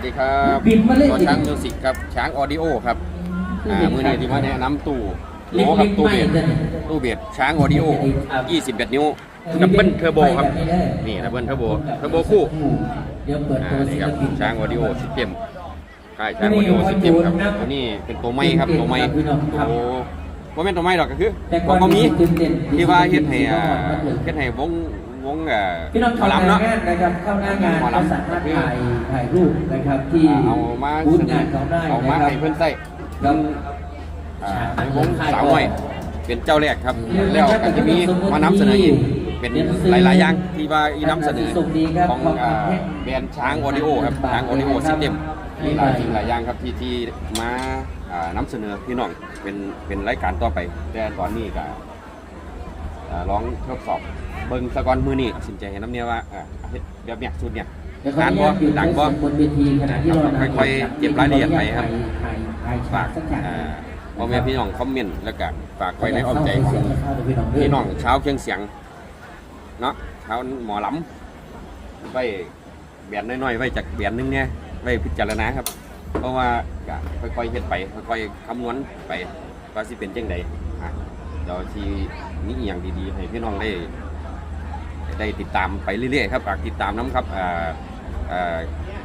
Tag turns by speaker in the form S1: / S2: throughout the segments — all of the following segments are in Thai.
S1: สดีครับ
S2: บินมาเลย
S1: ตัวช้างมิวสิกครับ ช้างออดิโอครับ อ่า มือนี้ที่มาแนะนำตู้โหลครับตู้เบียดตู้เบียดช้างออดิโอ21 นิ้วดับเบิลเทอร์โบครับ นี่ดับเบิลเทอร์โบ เทอร์โบคู่
S2: เดี๋ยวเปิด
S1: อ่า
S2: ตัว
S1: นี่
S2: ศิ
S1: ค
S2: ล
S1: รับ
S2: ปิน
S1: ช้างออดิโอซิสเต็มใช่ช้างออดิโอซิสเต็มครับตัวนี้เป็นตัวไม้ครับตัวไม้โอ้ว่าเป็นตัวไม้หรอกก็คือ
S2: แต่
S1: ข
S2: ก่
S1: อ
S2: องน
S1: ก็มี
S2: ตื่นเต้น
S1: ที่ว่าเฮ็ดให้อ่าเฮ็ดให้วงว งอ่า
S2: พี่น้อง
S1: หม
S2: เข้า
S1: อ
S2: หน้า
S1: ลำเนาะ
S2: งานนะครับเข้าหน้างาน
S1: หมอลำ
S2: ก็สามารถถ่ายถ่ายรูปนะครับที่
S1: เอามา
S2: บูธงานของได้
S1: เอามา
S2: นะครับ
S1: ให้เพื่อนใส่
S2: แล้ว
S1: อ่าในวงสาวน้อยเป็นเจ้าแรกครับ แล้วก็จะมีมานำเสนออีกเป็นหลาย ๆ อย่างที่ว่าอีนำเสนอของอ่าแบรนด์ช้างออดิโอครับช้างออดิโอซิสเต็มมีหลายสิ่งหลายอย่างครับที่ที่มาอ่านำเสนอพี่น้องเป็นเป็นรายการต่อไป แต่ตอนนี้ก็อ่าลองทดสอบ เบิ่งสะกอนมือนี่สินใจเห็นน้ำเนี่ยว่าอ่าเฮ็ดแบบเนี้ยชุดเนี้ย
S2: เดี๋ยวขออนุ
S1: บ่
S2: ญาตอยู่
S1: ดังบ่
S2: บนเวทีขณะที่เรา
S1: ค่อยๆเก็บรายละเอียดไปครับ
S2: ถ่ายถ่าย
S1: ฝาก
S2: สักอย่าง
S1: อ่าพ่อแม่พี่น้องคอมเมนต์แล้วก็ฝากไว้ในอ้อมใจของพี่น้องเช้าวเคียงเสียงเนาะเช้าหมอลำไว้แบนน้อยๆไว้จากแบนหนึงเนี่ยไว้พิจารณาครับ เพราะว่าก็ค่อยๆเฮ็ดไปค่อยๆคำนวณไปว่าสิเป็นจังใดอะเดี๋ยวที่มีอหย่างดีๆให้พี่น้องได้ ได้ติดตามไปเรื่อยๆครับฝากติดตามน้ำครับ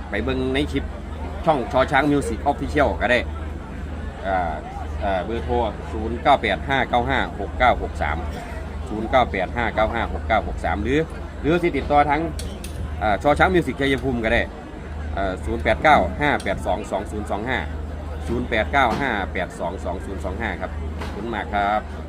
S1: ไปเบิ่งในคลิปช่องชอช้างมิวสิกออฟฟิเชียลก็ได้เบอร์โทร 0 9 8 5 9 5 6 9 6 3 0 9 8 5 9 5 6 9 6 3 หรือ หรือที่ติดต่อทั้งอชอช้างมิวสิกชัยภูมิก็ได้ 0 8 9 5 8 2 2 0 2 5 0 8 9 5 8 2 2 0 2 5 ครับขอบคุณมากครับ